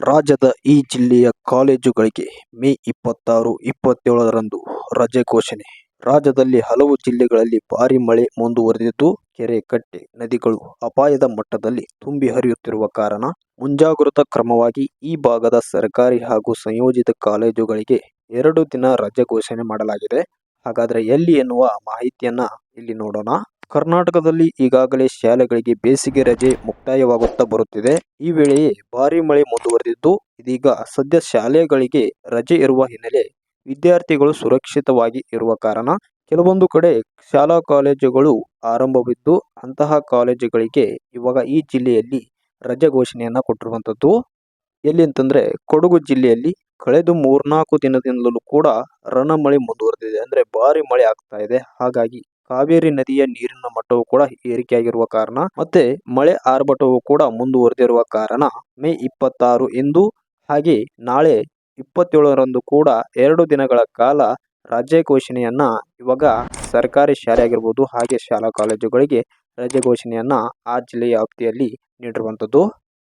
ರಾಜ್ಯದ ಈ ಜಿಲ್ಲೆಯ ಕಾಲೇಜುಗಳಿಗೆ ಮೇ ಇಪ್ಪತ್ತಾರು, ಇಪ್ಪತ್ತೇಳರಂದು ರಜೆ ಘೋಷಣೆ. ರಾಜ್ಯದಲ್ಲಿ ಹಲವು ಜಿಲ್ಲೆಗಳಲ್ಲಿ ಭಾರೀ ಮಳೆ ಮುಂದುವರೆದಿದ್ದು ಕೆರೆ, ಕಟ್ಟೆ, ನದಿಗಳು ಅಪಾಯದ ಮಟ್ಟದಲ್ಲಿ ತುಂಬಿ ಹರಿಯುತ್ತಿರುವ ಕಾರಣ ಮುಂಜಾಗ್ರತಾ ಕ್ರಮವಾಗಿ ಈ ಭಾಗದ ಸರ್ಕಾರಿ ಹಾಗೂ ಸಂಯೋಜಿತ ಕಾಲೇಜುಗಳಿಗೆ ಎರಡು ದಿನ ರಜೆ ಘೋಷಣೆ ಮಾಡಲಾಗಿದೆ. ಹಾಗಾದರೆ ಎಲ್ಲಿ ಎನ್ನುವ ಮಾಹಿತಿಯನ್ನು ಇಲ್ಲಿ ನೋಡೋಣ. ಕರ್ನಾಟಕದಲ್ಲಿ ಈಗಾಗಲೇ ಶಾಲೆಗಳಿಗೆ ಬೇಸಿಗೆ ರಜೆ ಮುಕ್ತಾಯವಾಗುತ್ತಾ ಬರುತ್ತಿದೆ. ಈ ವೇಳೆಯೇ ಭಾರಿ ಮಳೆ ಮುಂದುವರೆದಿದ್ದು ಇದೀಗ ಸದ್ಯ ಶಾಲೆಗಳಿಗೆ ರಜೆ ಇರುವ ಹಿನ್ನೆಲೆ ವಿದ್ಯಾರ್ಥಿಗಳು ಸುರಕ್ಷಿತವಾಗಿ ಇರುವ ಕಾರಣ ಕೆಲವೊಂದು ಕಡೆ ಶಾಲಾ ಕಾಲೇಜುಗಳು ಆರಂಭವಿದ್ದು, ಅಂತಹ ಕಾಲೇಜುಗಳಿಗೆ ಇವಾಗ ಈ ಜಿಲ್ಲೆಯಲ್ಲಿ ರಜೆ ಘೋಷಣೆಯನ್ನ ಕೊಟ್ಟಿರುವಂತದ್ದು. ಎಲ್ಲಿ ಅಂತಂದ್ರೆ ಕೊಡಗು ಜಿಲ್ಲೆಯಲ್ಲಿ ಕಳೆದ ಮೂರ್ನಾಲ್ಕು ದಿನದಿಂದಲೂ ಕೂಡ ರಣ ಮಳೆ ಮುಂದುವರೆದಿದೆ. ಅಂದ್ರೆ ಭಾರಿ ಮಳೆ ಆಗ್ತಾ ಇದೆ. ಹಾಗಾಗಿ ಕಾವೇರಿ ನದಿಯ ನೀರಿನ ಮಟ್ಟವು ಕೂಡ ಏರಿಕೆಯಾಗಿರುವ ಕಾರಣ ಮತ್ತೆ ಮಳೆ ಆರ್ಭಟವು ಕೂಡ ಮುಂದುವರೆದಿರುವ ಕಾರಣ ಮೇ ಇಪ್ಪತ್ತಾರು ಎಂದು ಹಾಗೆ ನಾಳೆ ಇಪ್ಪತ್ತೇಳರಂದು ಕೂಡ ಎರಡು ದಿನಗಳ ಕಾಲ ರಾಜ್ಯ ಘೋಷಣೆಯನ್ನ ಇವಾಗ ಸರ್ಕಾರಿ ಶಾಲೆ ಆಗಿರ್ಬೋದು ಹಾಗೆ ಶಾಲಾ ಕಾಲೇಜುಗಳಿಗೆ ರಜೆ ಘೋಷಣೆಯನ್ನ ಆ ಜಿಲ್ಲೆಯ ವ್ಯಾಪ್ತಿಯಲ್ಲಿ ನೀಡಿರುವಂತದ್ದು.